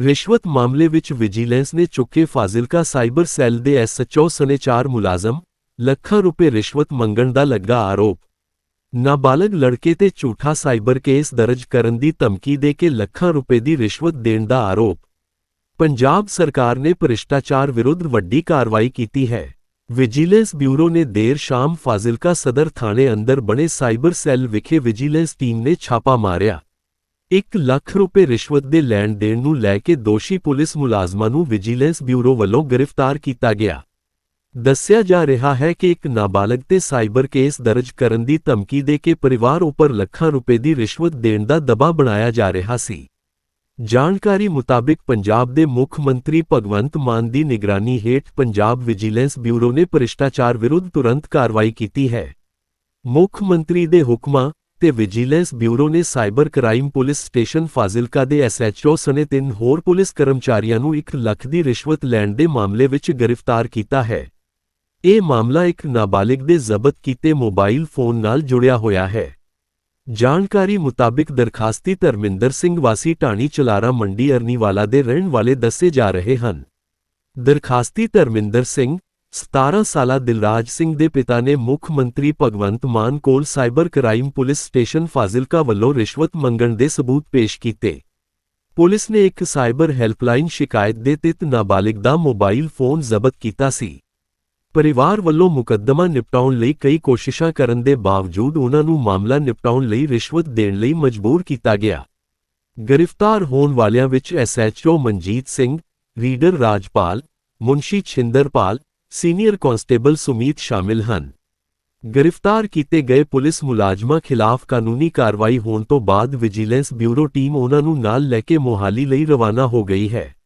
ਰਿਸ਼ਵਤ ਮਾਮਲੇ ਵਿੱਚ ਵਿਜੀਲੈਂਸ ਨੇ ਚੁੱਕੇ ਫਾਜ਼ਿਲਕਾ ਸਾਈਬਰ ਸੈੱਲ ਦੇ ਐਸਐਚਓ ਸਣੇ ਚਾਰ ਮੁਲਾਜ਼ਮ, ਲੱਖਾਂ ਰੁਪਏ ਰਿਸ਼ਵਤ ਮੰਗਣ ਦਾ ਲੱਗਾ ਆਰੋਪ। ਨਾਬਾਲਗ ਲੜਕੇ ਤੇ ਝੂਠਾ ਸਾਈਬਰ ਕੇਸ ਦਰਜ ਕਰਨ ਦੀ ਧਮਕੀ ਦੇ ਕੇ ਲੱਖਾਂ ਰੁਪਏ ਦੀ ਰਿਸ਼ਵਤ ਦੇਣ ਦਾ ਆਰੋਪ। ਪੰਜਾਬ ਸਰਕਾਰ ਨੇ ਭ੍ਰਿਸ਼ਟਾਚਾਰ ਵਿਰੁੱਧ ਵੱਡੀ ਕਾਰਵਾਈ ਕੀਤੀ ਹੈ। ਵਿਜੀਲੈਂਸ ਬਿਊਰੋ ਨੇ ਦੇਰ ਸ਼ਾਮ ਫਾਜ਼ਿਲਕਾ ਸਦਰ ਥਾਣੇ ਅੰਦਰ ਬਣੇ ਸਾਈਬਰ ਸੈੱਲ ਵਿਖੇ ਵਿਜੀਲੈਂਸ ਟੀਮ ਨੇ ਛਾਪਾ ਮਾਰਿਆ। 1 ਲੱਖ ਰੁਪਏ ਰਿਸ਼ਵਤ ਦੇ ਲੈਣ ਦੇਣ ਨੂੰ ਲੈ ਕੇ ਦੋਸ਼ੀ ਪੁਲਿਸ ਮੁਲਾਜ਼ਮਾਂ ਨੂੰ ਵਿਜੀਲੈਂਸ ਬਿਊਰੋ ਵੱਲੋਂ ਗ੍ਰਿਫਤਾਰ ਕੀਤਾ ਗਿਆ। ਦੱਸਿਆ ਜਾ ਰਿਹਾ ਹੈ ਕਿ ਇੱਕ ਨਾਬਾਲਗ ਤੇ ਸਾਈਬਰ ਕੇਸ ਦਰਜ ਕਰਨ ਦੀ ਧਮਕੀ ਦੇ ਕੇ ਪਰਿਵਾਰ ਉੱਪਰ ਲੱਖਾਂ ਰੁਪਏ ਦੀ ਰਿਸ਼ਵਤ ਦੇਣ ਦਾ ਦਬਾਅ ਬਣਾਇਆ ਜਾ ਰਿਹਾ ਸੀ। ਜਾਣਕਾਰੀ ਮੁਤਾਬਿਕ ਪੰਜਾਬ ਦੇ ਮੁੱਖ ਮੰਤਰੀ ਭਗਵੰਤ ਮਾਨ ਦੀ ਨਿਗਰਾਨੀ ਹੇਠ ਪੰਜਾਬ ਵਿਜੀਲੈਂਸ ਬਿਊਰੋ ਨੇ ਭ੍ਰਿਸ਼ਟਾਚਾਰ ਵਿਰੁੱਧ ਤੁਰੰਤ ਕਾਰਵਾਈ ਕੀਤੀ ਹੈ। ਮੁੱਖ ਮੰਤਰੀ ਦੇ ਹੁਕਮਾਂ ਤੇ ਵਿਜੀਲੈਂਸ ਬਿਊਰੋ ਨੇ cyber crime police station Fazilka ਦੇ ਐਸਐਚਓ ਸਣੇ ਤਿੰਨ ਹੋਰ ਪੁਲਿਸ ਕਰਮਚਾਰੀਆਂ ਨੂੰ 1 ਲੱਖ ਦੀ ਰਿਸ਼ਵਤ ਲੈਣ ਦੇ ਮਾਮਲੇ ਵਿੱਚ ਗ੍ਰਿਫਤਾਰ ਕੀਤਾ ਹੈ। ਇਹ ਮਾਮਲਾ ਇੱਕ ਨਾਬਾਲਿਗ ਦੇ ਜ਼ਬਤ ਕੀਤੇ ਮੋਬਾਈਲ ਫੋਨ ਨਾਲ ਜੁੜਿਆ ਹੋਇਆ ਹੈ। ਜਾਣਕਾਰੀ ਮੁਤਾਬਿਕ ਦਰਖਾਸਤੀ ਧਰਮਿੰਦਰ ਸਿੰਘ ਵਾਸੀ ਢਾਣੀ ਚਲਾਰਾ ਮੰਡੀ ਅਰਨੀਵਾਲਾ ਦੇ ਰਹਿਣ ਵਾਲੇ ਦੱਸੇ ਜਾ ਰਹੇ ਹਨ। ਦਰਖਾਸਤੀ ਧਰਮਿੰਦਰ ਸਿੰਘ 17 ਸਾਲਾ ਦਿਲਰਾਜ ਸਿੰਘ ਦੇ ਪਿਤਾ ਨੇ ਮੁੱਖ ਮੰਤਰੀ ਭਗਵੰਤ ਮਾਨ ਕੋਲ cyber crime police station Fazilka ਵੱਲੋਂ ਰਿਸ਼ਵਤ ਮੰਗਣ ਦੇ ਸਬੂਤ ਪੇਸ਼ ਕੀਤੇ। ਪੁਲਿਸ ਨੇ ਇੱਕ ਸਾਈਬਰ ਹੈਲਪਲਾਈਨ ਸ਼ਿਕਾਇਤ ਦੇ ਤਹਿਤ ਨਾਬਾਲਿਗ ਦਾ ਮੋਬਾਈਲ ਫੋਨ ਜ਼ਬਤ ਕੀਤਾ ਸੀ। ਪਰਿਵਾਰ ਵੱਲੋਂ ਮੁਕੱਦਮਾ ਨਿਪਟਾਉਣ ਲਈ ਕਈ ਕੋਸ਼ਿਸ਼ਾਂ ਕਰਨ ਦੇ ਬਾਵਜੂਦ ਉਹਨਾਂ ਨੂੰ ਮਾਮਲਾ ਨਿਪਟਾਉਣ ਲਈ ਰਿਸ਼ਵਤ ਦੇਣ ਲਈ ਮਜਬੂਰ ਕੀਤਾ ਗਿਆ। ਗ੍ਰਿਫਤਾਰ ਹੋਣ ਵਾਲਿਆਂ ਵਿੱਚ ਐਸਐਚਓ ਮਨਜੀਤ ਸਿੰਘ, ਰੀਡਰ ਰਾਜਪਾਲ, ਮੁਨਸ਼ੀ ਛਿੰਦਰਪਾਲ ਸੀਨੀਅਰ ਕਾਂਸਟੇਬਲ ਸੁਮੀਤ ਸ਼ਾਮਿਲ ਹਨ। ਗ੍ਰਿਫਤਾਰ ਕੀਤੇ ਗਏ ਪੁਲਿਸ ਮੁਲਾਜ਼ਮਾਂ ਖਿਲਾਫ ਕਾਨੂੰਨੀ ਕਾਰਵਾਈ ਹੋਣ ਤੋਂ ਬਾਅਦ ਵਿਜੀਲੈਂਸ ਬਿਊਰੋ ਟੀਮ ਉਹਨਾਂ ਨੂੰ ਨਾਲ ਲੈ ਕੇ ਮੋਹਾਲੀ ਲਈ ਰਵਾਨਾ ਹੋ ਗਈ ਹੈ।